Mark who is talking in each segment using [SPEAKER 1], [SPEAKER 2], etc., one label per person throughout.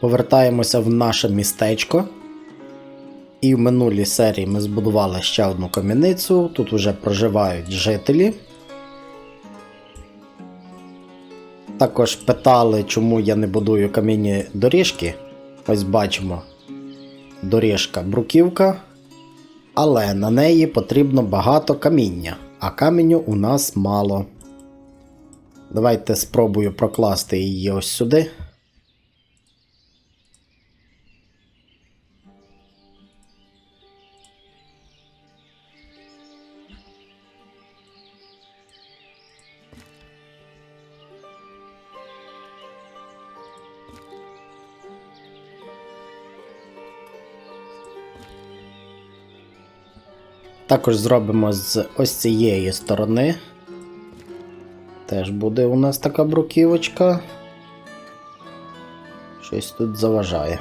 [SPEAKER 1] Повертаємося в наше містечко. І в минулій серії ми збудували ще одну кам'яницю. Тут вже проживають жителі. Також питали, чому я не будую кам'яні доріжки. Ось бачимо доріжка бруківка, але на неї потрібно багато каміння, а каменю у нас мало. Давайте спробую прокласти її ось сюди. Також зробимо з ось цієї сторони. Теж буде у нас така бруківочка. Щось тут заважає.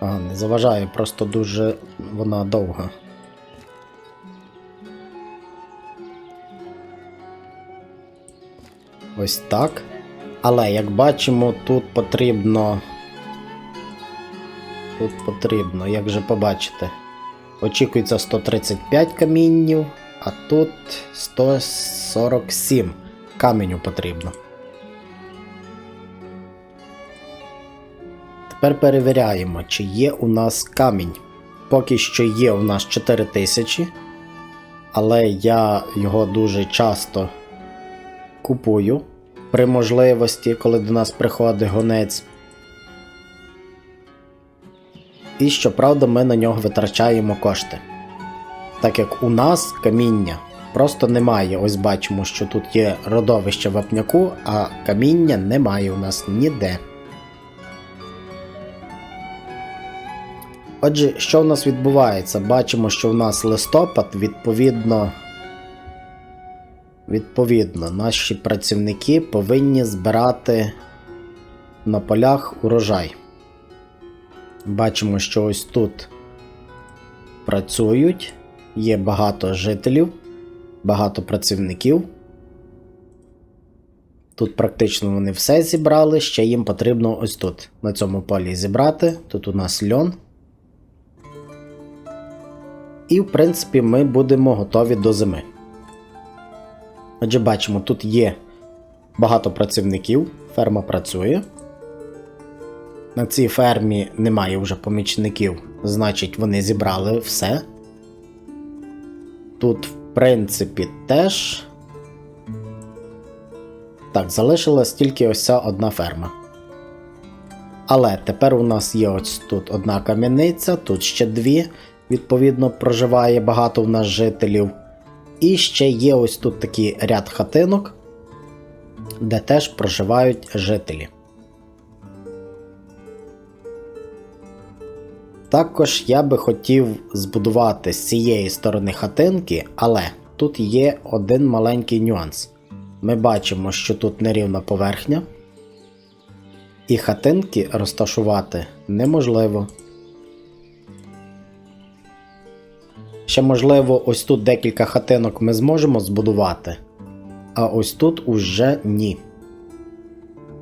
[SPEAKER 1] А, не заважає, просто дуже вона довга. Ось так. Але як бачимо, тут потрібно. Тут потрібно, як же побачите. Очікується 135 каміннів, а тут 147 каменю потрібно. Тепер перевіряємо, чи є у нас камінь. Поки що є у нас 4000, але я його дуже часто купую при можливості, коли до нас приходить гонець. І щоправда, ми на нього витрачаємо кошти. Так як у нас каміння просто немає. Ось бачимо, що тут є родовище вапняку, а каміння немає у нас ніде. Отже, що в нас відбувається? Бачимо, що в нас листопад, відповідно, відповідно, наші працівники повинні збирати на полях урожай. Бачимо, що ось тут працюють, є багато жителів, багато працівників. Тут практично вони все зібрали, ще їм потрібно ось тут, на цьому полі зібрати. Тут у нас льон. І, в принципі, ми будемо готові до зими. Отже, бачимо, тут є багато працівників, ферма працює. На цій фермі немає вже помічників, значить, вони зібрали все. Тут, в принципі, теж. Так, залишилась тільки ось ця одна ферма. Але тепер у нас є ось тут одна кам'яниця, тут ще дві. Відповідно, проживає багато в нас жителів. І ще є ось тут такий ряд хатинок, де теж проживають жителі. Також я би хотів збудувати з цієї сторони хатинки, але тут є один маленький нюанс. Ми бачимо, що тут нерівна поверхня, і хатинки розташувати неможливо. Ще, можливо, ось тут декілька хатинок ми зможемо збудувати, а ось тут уже ні.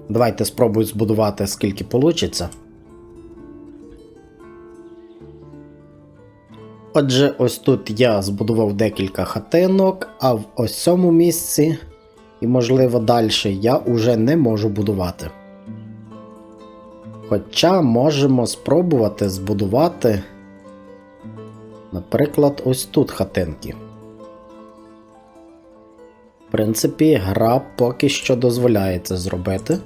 [SPEAKER 1] Давайте спробую збудувати скільки вийде. Отже, ось тут я збудував декілька хатинок, а в ось цьому місці, і, можливо, далі я уже не можу будувати. Хоча можемо спробувати збудувати, наприклад, ось тут хатинки. В принципі, гра поки що дозволяє це зробити.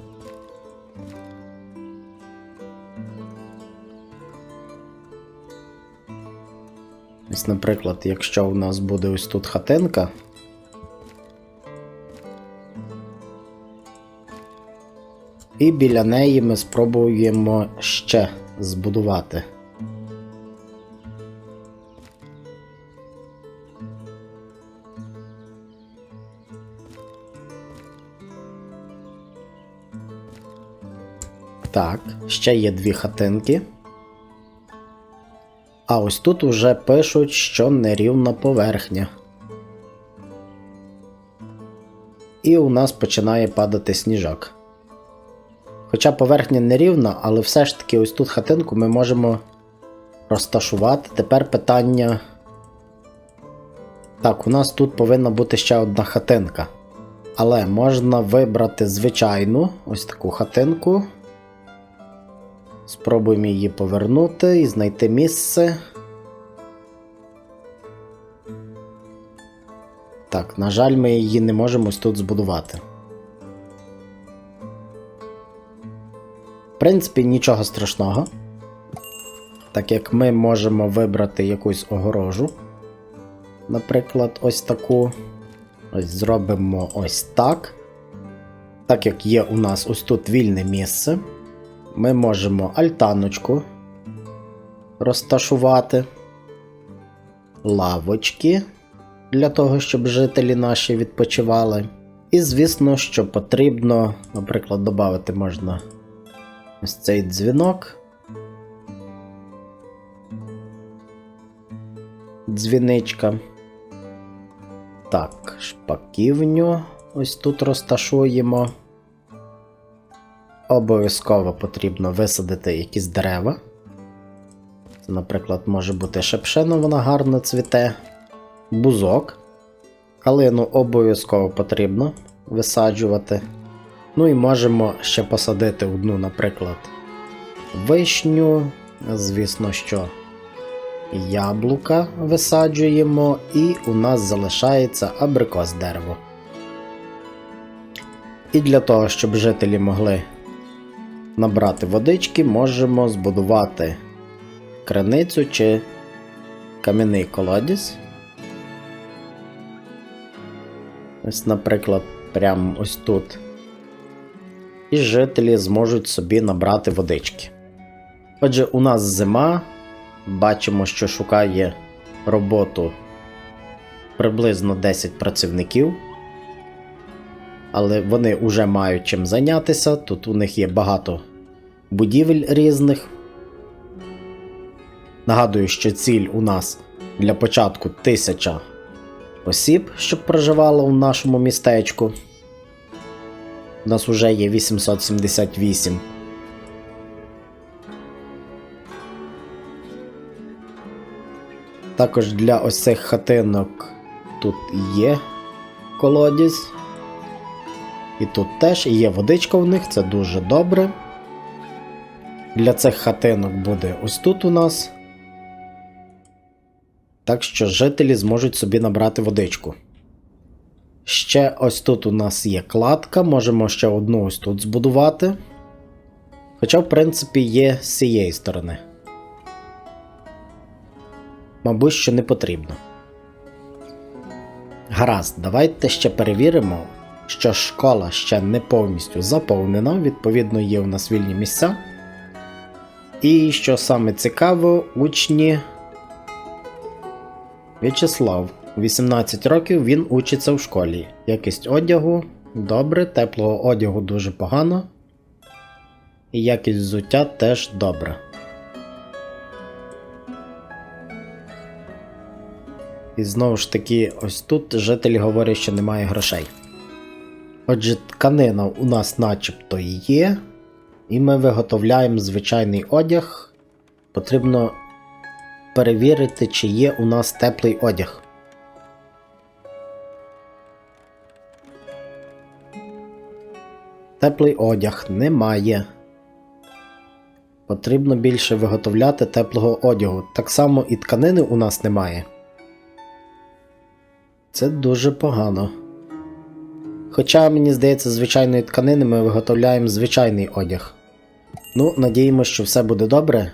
[SPEAKER 1] Ось, наприклад, якщо у нас буде ось тут хатинка. І біля неї ми спробуємо ще збудувати. Так, ще є дві хатинки. А ось тут уже пишуть, що нерівна поверхня. І у нас починає падати сніжок. Хоча поверхня не рівна, але все ж таки ось тут хатинку ми можемо розташувати. Тепер питання. Так, у нас тут повинна бути ще одна хатинка. Але можна вибрати звичайну ось таку хатинку. Спробуємо її повернути і знайти місце. Так, на жаль, ми її не можемо ось тут збудувати. В принципі, нічого страшного. Так як ми можемо вибрати якусь огорожу. Наприклад, ось таку. Ось зробимо ось так. Так як є у нас ось тут вільне місце, ми можемо альтаночку розташувати, лавочки для того, щоб жителі наші відпочивали. І, звісно, що потрібно, наприклад, додати можна ось цей дзвінок. Дзвіничка. Так, шпаківню ось тут розташуємо. Обов'язково потрібно висадити якісь дерева. Це, наприклад, може бути шепшена, вона гарно цвіте, бузок. Калину обов'язково потрібно висаджувати. Ну і можемо ще посадити одну, наприклад, вишню, звісно, що яблука висаджуємо, і у нас залишається абрикос дерево. І для того, щоб жителі могли набрати водички, можемо збудувати криницю чи кам'яний колодязь. Ось, наприклад, прямо ось тут. І жителі зможуть собі набрати водички. Отже, у нас зима. Бачимо, що шукає роботу приблизно 10 працівників. Але вони вже мають чим зайнятися. Тут у них є багато будівель різних. Нагадую, що ціль у нас для початку 1000 осіб, щоб проживало у нашому містечку. У нас вже є 878. Також для ось цих хатинок тут є колодязь. І тут теж є водичка в них, це дуже добре. Для цих хатинок буде ось тут у нас. Так що жителі зможуть собі набрати водичку. Ще ось тут у нас є кладка, можемо ще одну ось тут збудувати. Хоча, в принципі, є з цієї сторони. Мабуть, що не потрібно. Гаразд, давайте ще перевіримо, що школа ще не повністю заповнена, відповідно, є у нас вільні місця. І що саме цікаво, учні В'ячеслав. 18 років він учиться в школі. Якість одягу добре, теплого одягу дуже погано. І якість взуття теж добре. І знову ж таки, ось тут жителі говорять, що немає грошей. Отже, тканина у нас начебто є, і ми виготовляємо звичайний одяг. Потрібно перевірити, чи є у нас теплий одяг. Теплий одяг немає. Потрібно більше виготовляти теплого одягу. Так само і тканини у нас немає. Це дуже погано. Хоча, мені здається, звичайної тканини ми виготовляємо звичайний одяг. Ну, надіємося, що все буде добре.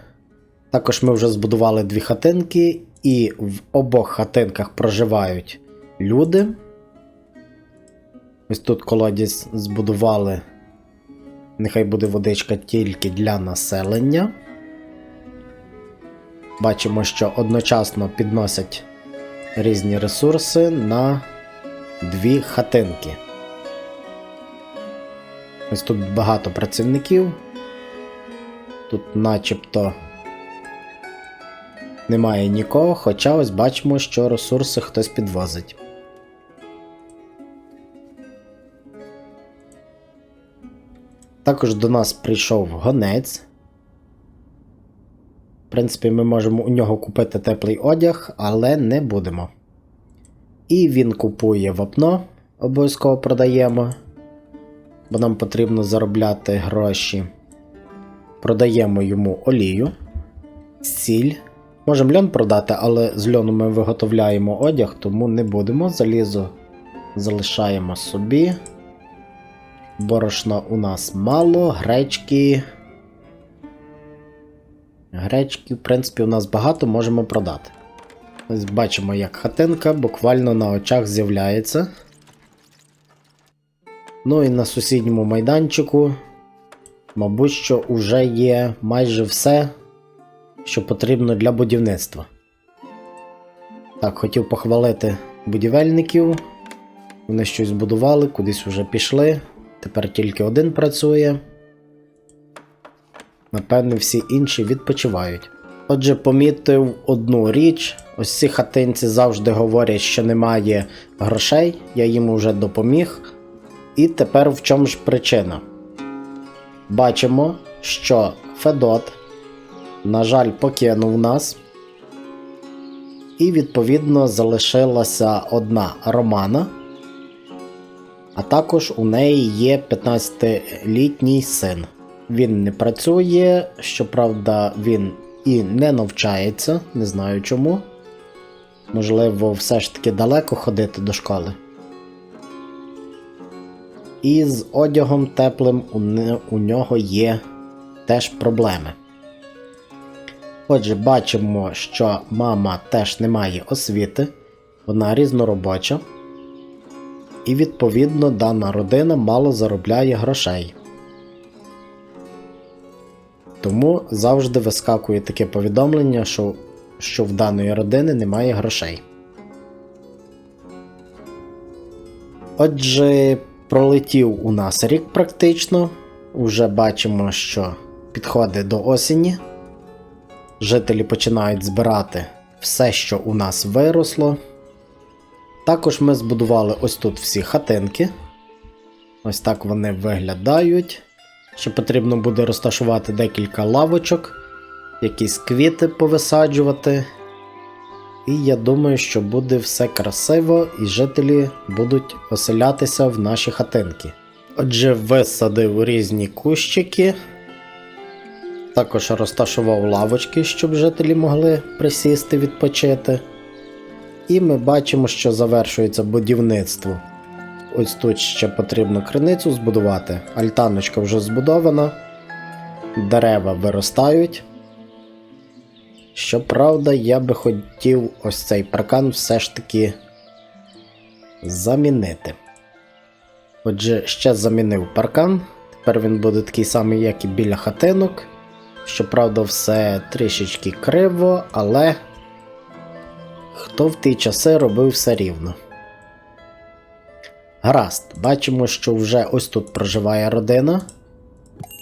[SPEAKER 1] Також ми вже збудували дві хатинки, і в обох хатинках проживають люди. Ось тут колодязь збудували. Нехай буде водичка тільки для населення. Бачимо, що одночасно підносять різні ресурси на дві хатинки. Ось тут багато працівників. Тут начебто немає нікого, хоча ось бачимо, що ресурси хтось підвозить. Також до нас прийшов гонець. В принципі, ми можемо у нього купити теплий одяг, але не будемо. І він купує вапно, обов'язково продаємо, бо нам потрібно заробляти гроші. Продаємо йому олію, сіль. Можемо льон продати, але з льону ми виготовляємо одяг, тому не будемо. Залізо залишаємо собі. Борошна у нас мало, гречки. Гречки, в принципі, у нас багато можемо продати. Ось бачимо, як хатинка буквально на очах з'являється. Ну і на сусідньому майданчику, мабуть, що вже є майже все, що потрібно для будівництва. Так, хотів похвалити будівельників. Вони щось будували, кудись вже пішли. Тепер тільки один працює. Напевне, всі інші відпочивають. Отже, помітив одну річ: ось ці хатинці завжди говорять, що немає грошей, я їм вже допоміг. І тепер в чому ж причина? Бачимо, що Федот, на жаль, покинув нас. І відповідно залишилася одна Романа. А також у неї є 15-літній син. Він не працює, щоправда, він і не навчається, не знаю чому. Можливо, все ж таки далеко ходити до школи. І з одягом теплим у, не, у нього є теж проблеми. Отже, бачимо, що мама теж не має освіти, вона різноробоча. І відповідно дана родина мало заробляє грошей. Тому завжди вискакує таке повідомлення, що, що в даної родини немає грошей. Отже, пролетів у нас рік практично. Уже бачимо, що підходить до осені. Жителі починають збирати все, що у нас виросло. Також ми збудували ось тут всі хатинки. Ось так вони виглядають. Ще потрібно буде розташувати декілька лавочок, якісь квіти повисаджувати. І я думаю, що буде все красиво і жителі будуть оселятися в наші хатинки. Отже, висадив різні кущики. Також розташував лавочки, щоб жителі могли присісти відпочити. І ми бачимо, що завершується будівництво. Ось тут ще потрібно криницю збудувати. Альтаночка вже збудована, дерева виростають. Щоправда, я би хотів ось цей паркан все ж таки замінити. Отже, ще замінив паркан. Тепер він буде такий самий, як і біля хатинок. Щоправда, все трішечки криво, але хто в ті часи робив все рівно. Гаразд, бачимо, що вже ось тут проживає родина.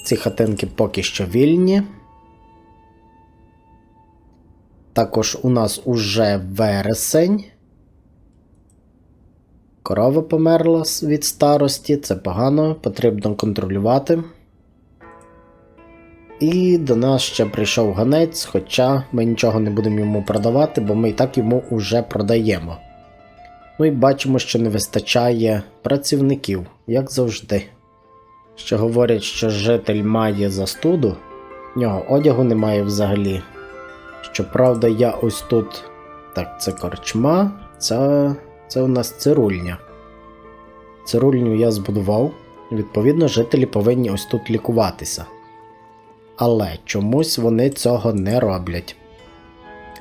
[SPEAKER 1] Ці хатинки поки що вільні. Також у нас уже вересень. Корова померла від старості, це погано, потрібно контролювати. І до нас ще прийшов ганець, хоча ми нічого не будемо йому продавати, бо ми і так йому вже продаємо. Ну і бачимо, що не вистачає працівників, як завжди. Ще говорять, що житель має застуду, в нього одягу немає взагалі. Щоправда, я ось тут. Так, це корчма, це, це у нас цирульня. Цирульню я збудував, відповідно, жителі повинні ось тут лікуватися. Але чомусь вони цього не роблять.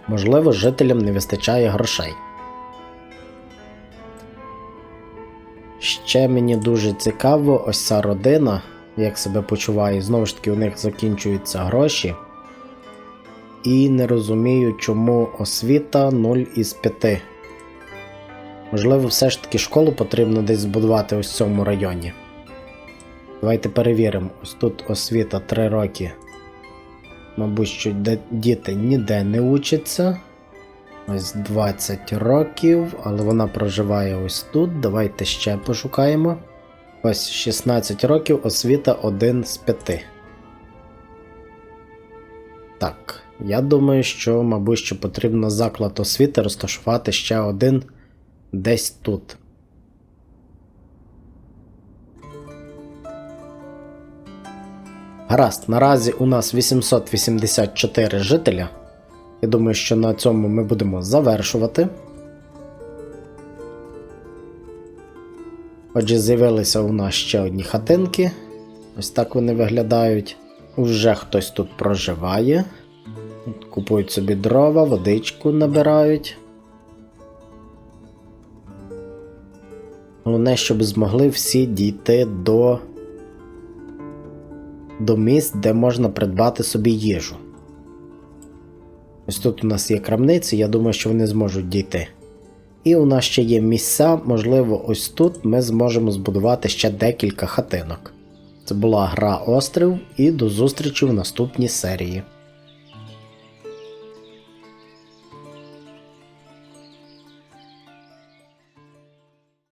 [SPEAKER 1] Можливо, жителям не вистачає грошей. Ще мені дуже цікаво, ось ця родина, як себе почуває. Знову ж таки, у них закінчуються гроші. І не розумію, чому освіта 0 із 5. Можливо, все ж таки школу потрібно десь збудувати ось в цьому районі. Давайте перевіримо. Ось тут освіта 3 роки. Мабуть, що діти ніде не учаться. Ось 20 років, але вона проживає ось тут. Давайте ще пошукаємо. Ось 16 років, освіта 1 з 5. Так, я думаю, що, мабуть, що потрібно заклад освіти розташувати ще один десь тут. Гаразд, наразі у нас 884 жителя. Я думаю, що на цьому ми будемо завершувати. Отже, з'явилися у нас ще одні хатинки. Ось так вони виглядають. Уже хтось тут проживає. Купують собі дрова, водичку набирають. Головне, щоб змогли всі дійти до, до місць, де можна придбати собі їжу. Ось тут у нас є крамниці, я думаю, що вони зможуть дійти. І у нас ще є місця, можливо, ось тут ми зможемо збудувати ще декілька хатинок. Це була гра Острів, і до зустрічі в наступній серії.